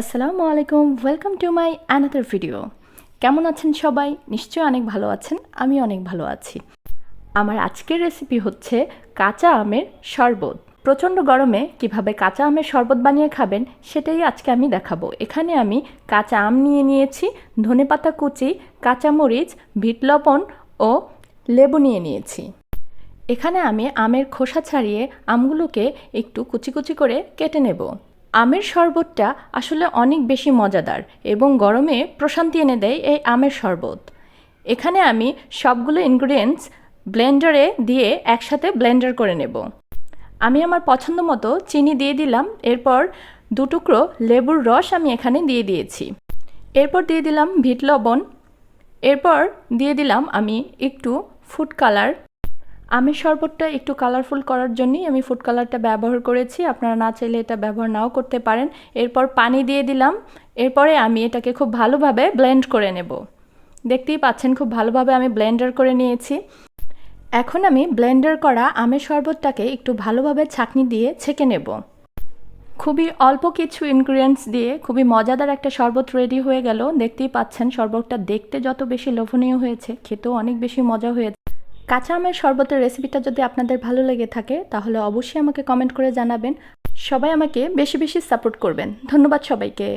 আসসালামু আলাইকুম welcome to my another video কেমন আছেন সবাই? নিশ্চয়ই অনেক ভালো আছেন আমি অনেক ভালো আছি। আমার আজকের রেসিপি হচ্ছে কাঁচা আমের শরবত। প্রচণ্ড গরমে কীভাবে কাঁচা আমের শরবত বানিয়ে খাবেন, সেটাই আজকে আমি দেখাবো। এখানে আমি কাঁচা আম নিয়ে নিয়েছি ধনেপাতা কুচি, কাঁচামরিচ ভিট লবণ ও লেবু নিয়ে নিয়েছি। এখানে আমি আমের খোসা ছাড়িয়ে আমগুলোকে একটু কুচি কুচি করে কেটে নেব। আমের শরবতটা আসলে অনেক বেশি মজাদার এবং গরমে প্রশান্তি এনে দেয় এই আমের শরবত। এখানে আমি সবগুলো ইনগ্রিডিয়েন্টস ব্লেন্ডারে দিয়ে একসাথে ব্লেন্ডার করে নেব। আমি আমার পছন্দ মতো চিনি দিয়ে দিলাম, এরপর দু টুকরো লেবুর রস আমি এখানে দিয়ে দিয়েছি। এরপর দিয়ে দিলাম ভিট লবণ, এরপর দিয়ে দিলাম আমি একটু ফুড কালার আমের শরবতটা একটু কালারফুল করার জন্যই আমি ফুড কালারটা ব্যবহার করেছি। আপনারা না চাইলে এটা ব্যবহার নাও করতে পারেন। এরপর পানি দিয়ে দিলাম। এরপরে আমি এটাকে খুব ভালোভাবে ব্লেন্ড করে নেব। দেখতেই পাচ্ছেন খুব ভালোভাবে আমি ব্লেন্ডার করে নিয়েছি। এখন আমি ব্লেন্ডার করা আমের শরবতটাকে একটু ভালোভাবে ছাঁকনি দিয়ে ছেঁকে নেব। খুবই অল্প কিছু ইনগ্রিডিয়েন্টস দিয়ে খুবই মজাদার একটা শরবত রেডি হয়ে গেল। দেখতেই পাচ্ছেন শরবতটা দেখতে যত বেশি লোভনীয় হয়েছে, খেতেও অনেক বেশি মজা হয়েছে। কাঁচা আমের শরবতের রেসিপিটা যদি আপনাদের ভালো লেগে থাকে, তাহলে অবশ্যই আমাকে কমেন্ট করে জানাবেন। সবাই আমাকে বেশি বেশি সাপোর্ট করবেন। ধন্যবাদ সবাইকে।